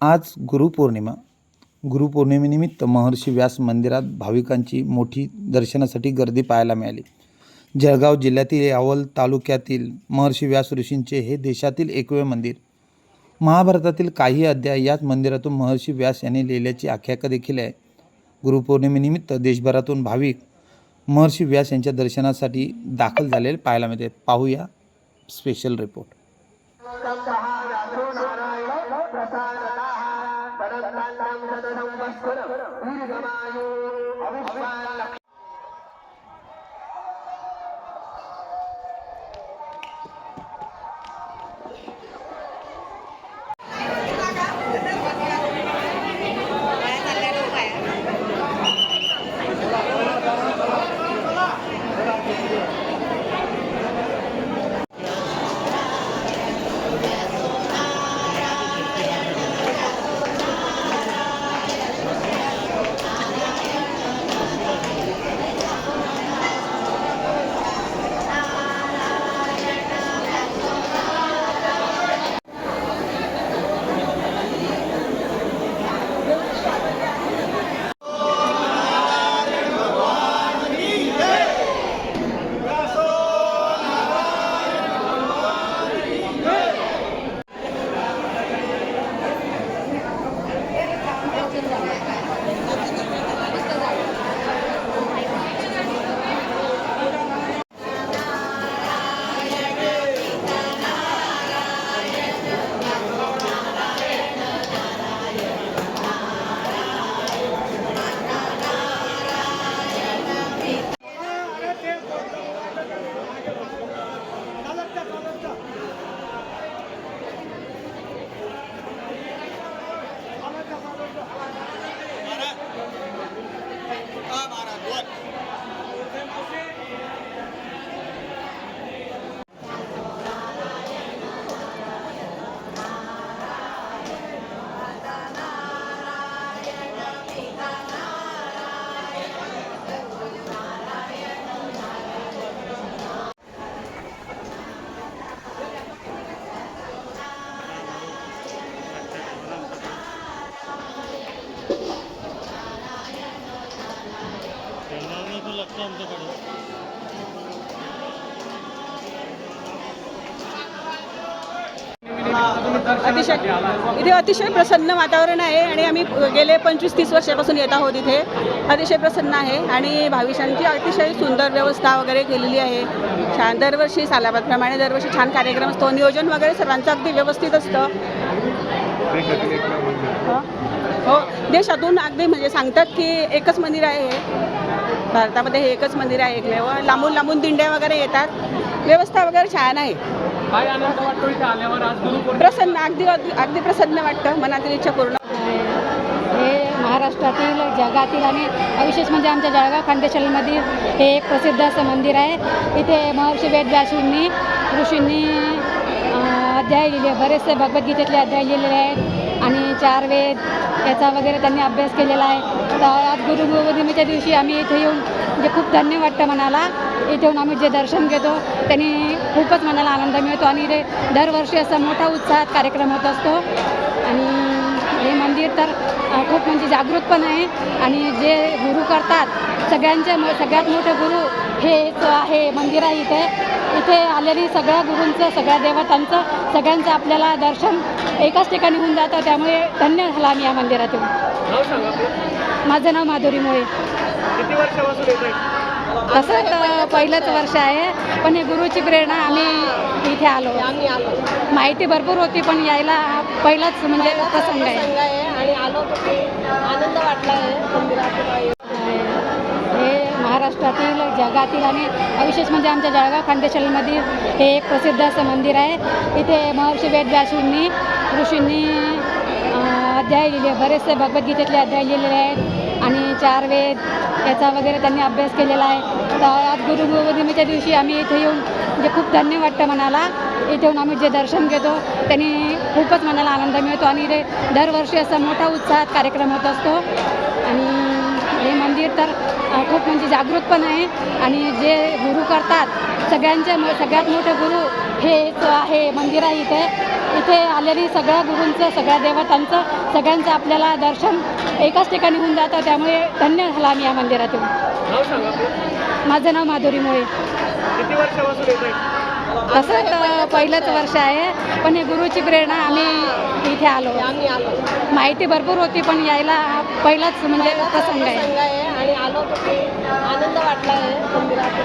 आज गुरुपौर्णिमा. गुरुपौर्णिमेनिमित्त महर्षी व्यास मंदिरात भाविकांची मोठी दर्शनासाठी गर्दी पाहायला मिळाली. जळगाव जिल्ह्यातील यावल तालुक्यातील महर्षी व्यास ऋषींचे हे देशातील एकवे मंदिर. महाभारतातील काही अध्याय याच मंदिरातून महर्षी व्यास यांनी लिहिल्याची आख्यायिका देखील आहे. गुरुपौर्णिमेनिमित्त देशभरातून भाविक महर्षी व्यास यांच्या दर्शनासाठी दाखल झालेले पाहायला मिळते पाहूया स्पेशल रिपोर्ट সাল্লাম শত সম্বৎসর উর্গমায়ু अतिशय इथे अतिशय प्रसन्न वातावरण आहे आणि आम्ही गेले पंचवीस तीस वर्षापासून येत आहोत इथे. अतिशय प्रसन्न आहे आणि भाविकांची अतिशय सुंदर व्यवस्था वगैरे केलेली आहे. छान दरवर्षी सालाबादप्रमाणे दरवर्षी छान कार्यक्रम असतो. नियोजन वगैरे सर्वांचं अगदी व्यवस्थित असतं. हो. हो. देशातून अगदी म्हणजे सांगतात की एकच मंदिर आहे हे. भारतामध्ये हे एकच मंदिर आहे एकमेव. लांबून लांबून दिंड्या वगैरे येतात. व्यवस्था वगैरे छान आहे. काय आनंद वाटतो इथे आल्यावर? आज गुरुपौर्णिमा प्रसन्न अगदी अगदी प्रसन्न वाटतं. मनातील इच्छा पूर्ण. हे महाराष्ट्रातील जगातील आणि विशेष म्हणजे आमच्या जळगाव खानदेशामधील हे एक प्रसिद्ध असं मंदिर आहे. इथे महर्षी वेदव्यासूंनी ऋषींनी अं, अध्याय लिहिले. बरेचसे भगवद्गीतेतले अध्याय लिहिलेले आहेत. चार वेद याचा वगैरे त्यांनी अभ्यास केलेला आहे. तर आज गुरु दिवशी आम्ही इथे येऊन म्हणजे खूप धन्य वाटतं मनाला. इथे येऊन आम्ही जे दर्शन घेतो त्यांनी खूपच मनाला आनंद मिळतो. आणि इथे दरवर्षी असा मोठा उत्साहात कार्यक्रम होत असतो. आणि हे मंदिर तर खूप म्हणजे जागृत पण आहे. आणि जे गुरु करतात सगळ्यांचे म सगळ्यात मोठे गुरु हे जो आहे मंदिर आहे इथे. इथे आलेली सगळ्या गुरूंचं सगळ्या देवतांचं सगळ्यांचं आपल्याला दर्शन एकाच ठिकाणी होऊन जातं त्यामुळे धन्य झाला आम्ही या मंदिरात येऊन माझं नाव माधुरीमुळे किती वर्षापासून येत आहे तसं तर पहिलंच वर्ष आहे पण हे गुरुची प्रेरणा आम्ही इथे आलो. आम्ही आलो. माहिती भरपूर होती पण यायला हा पहिलाच म्हणजे प्रसंग आहे. आणि आलो आनंद वाटला आहे मंदिरात हे महाराष्ट्रातील जगातील आणि विशेष म्हणजे आमच्या जळगाव खानदेशालमध्ये हे एक प्रसिद्ध असं मंदिर आहे. इथे महर्षी वेदव्यासूंनी ऋषींनी अध्याय लिहिले बरेचसे भगवद्गीतेतले अध्याय लिहिलेले आहेत आणि चार वेद याचा वगैरे त्यांनी अभ्यास केलेला आहे. तर आज गुरु दिवशी आम्ही इथे येऊन म्हणजे खूप धन्य वाटतं मनाला. इथे येऊन आम्ही जे दर्शन घेतो त्यांनी खूपच मनाला आनंद मिळतो आणि इथे दरवर्षी असा मोठा उत्साहात कार्यक्रम होत असतो. तर खूप म्हणजे जागृत पण आहे. आणि जे गुरु करतात सगळ्यांचे म सगळ्यात मोठे गुरु हेच आहे मंदिर आहे इथे. इथे आलेली सगळ्या गुरूंचं सगळ्या देवतांचं सगळ्यांचं आपल्याला दर्शन एकाच ठिकाणी होऊन जातं. त्यामुळे धन्य झाला आम्ही या मंदिरातून. माझं नाव माधुरीमुळे किती वर्षापासून येत आहे? तसं तर पहिलंच वर्ष आहे पण हे गुरुची प्रेरणा आम्ही इथे आलो. माहिती भरपूर होती पण यायला हा पहिलाच म्हणजे प्रसंग आहे. आहे आणि आलो आनंद वाटला आहे. मंदिरात